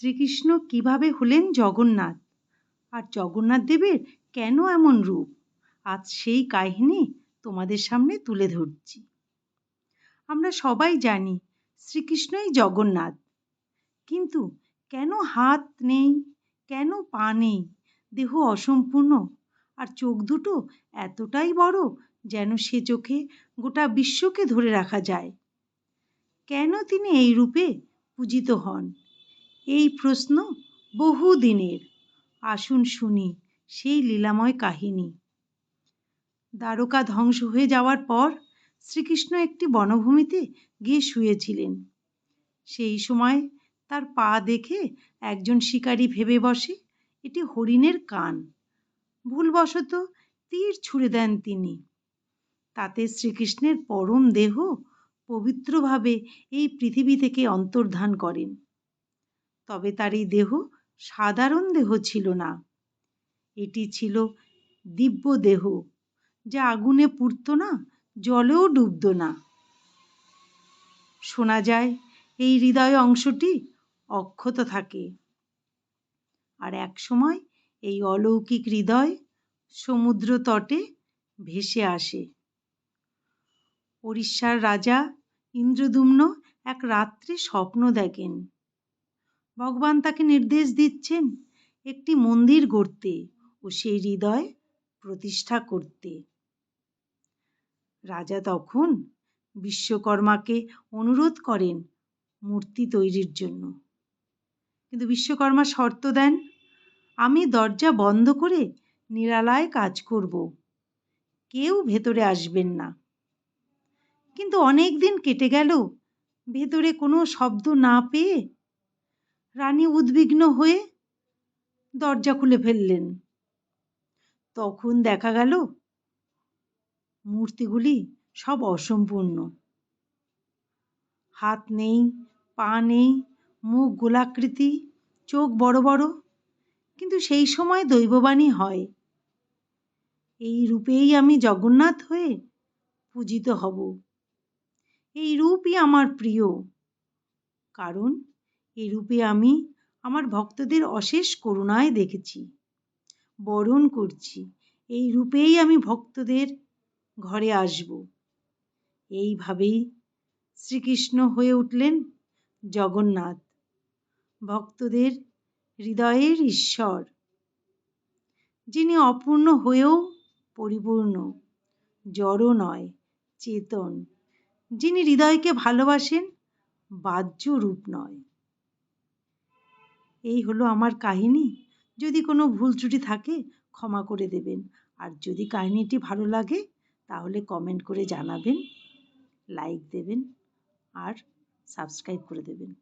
শ্রীকৃষ্ণ কীভাবে হলেন জগন্নাথ? আর জগন্নাথ দেবের কেন এমন রূপ? আজ সেই কাহিনী তোমাদের সামনে তুলে ধরছি। আমরা সবাই জানি শ্রীকৃষ্ণই জগন্নাথ। কিন্তু কেন হাত নেই? কেন পা নেই? দেহ অসম্পূর্ণ। আর চোখ দুটো এতটাই বড় যেন সে চোখে গোটা বিশ্বকে ধরে রাখা যায়। কেন তিনি এই রূপে পূজিত হন? এই প্রশ্ন বহু দিনের। আসুন শুনি সেই লীলাময় কাহিনী। দ্বারকা ধ্বংস হয়ে যাওয়ার পর শ্রীকৃষ্ণ একটি বনভূমিতে গিয়ে শুয়েছিলেন। সেই সময় তার পা দেখে একজন শিকারী ভেবে বসে, এটি হরিণের কান। ভুলবশত তীর ছুঁড়ে দেন তিনি। তাতে শ্রীকৃষ্ণের পরম দেহ পবিত্রভাবে এই পৃথিবী থেকে অন্তর্ধান করেন। তবে তার এই দেহ সাধারণ দেহ ছিল না। এটি ছিল দিব্য দেহ, যা আগুনে পুড়ত না, জলেও ডুবত না। শোনা যায়, এই হৃদয় অংশটি অক্ষত থাকে। আর এক সময় এই অলৌকিক হৃদয় সমুদ্র তটে ভেসে আসে। উড়িষ্যার রাজা ইন্দ্রদুম্ন এক রাত্রে স্বপ্ন দেখেন। ভগবান তাকে নির্দেশ দিচ্ছেন একটি মন্দির গড়তে ও সেই হৃদয় প্রতিষ্ঠা করতে। রাজা তখন বিশ্বকর্মাকে অনুরোধ করেন মূর্তি তৈরির জন্য। কিন্তু বিশ্বকর্মা শর্ত দেন, আমি দরজা বন্ধ করে নিরালায় কাজ করব। কেউ ভেতরে আসবেন না। কিন্তু অনেক দিন কেটে গেল, ভেতরে কোনো শব্দ না পেয়ে রানী উদ্বিগ্ন হয়ে দরজা খুলে ফেললেন। তখন দেখা গেল, মূর্তিগুলি সব অসম্পূর্ণ। হাত নেই, পা নেই, মুখ গোলাকৃতি, চোখ বড় বড়, কিন্তু সেই সময় দৈববাণী হয়। এই রূপেই আমি জগন্নাথ হয়ে পূজিত হব। এই রূপই আমার প্রিয়। কারণ এই রূপে আমি আমার ভক্তদের অশেষ করুণায় দেখেছি, বরণ করছি। এই রূপেই আমি ভক্তদের ঘরে আসব। এইভাবেই শ্রীকৃষ্ণ হয়ে উঠলেন জগন্নাথ, ভক্তদের হৃদয়ের ঈশ্বর, যিনি অপূর্ণ হয়েও পরিপূর্ণ জড় নয়, চেতন, যিনি হৃদয়কে ভালোবাসেন বাহ্য রূপ নয়। এই হলো আমার কাহিনি। যদি কোনো ভুল ত্রুটি থাকে, ক্ষমা করে দেবেন। আর যদি কাহিনিটি ভালো লাগে, তাহলে কমেন্ট করে জানাবেন লাইক দেবেন, আর সাবস্ক্রাইব করে দেবেন।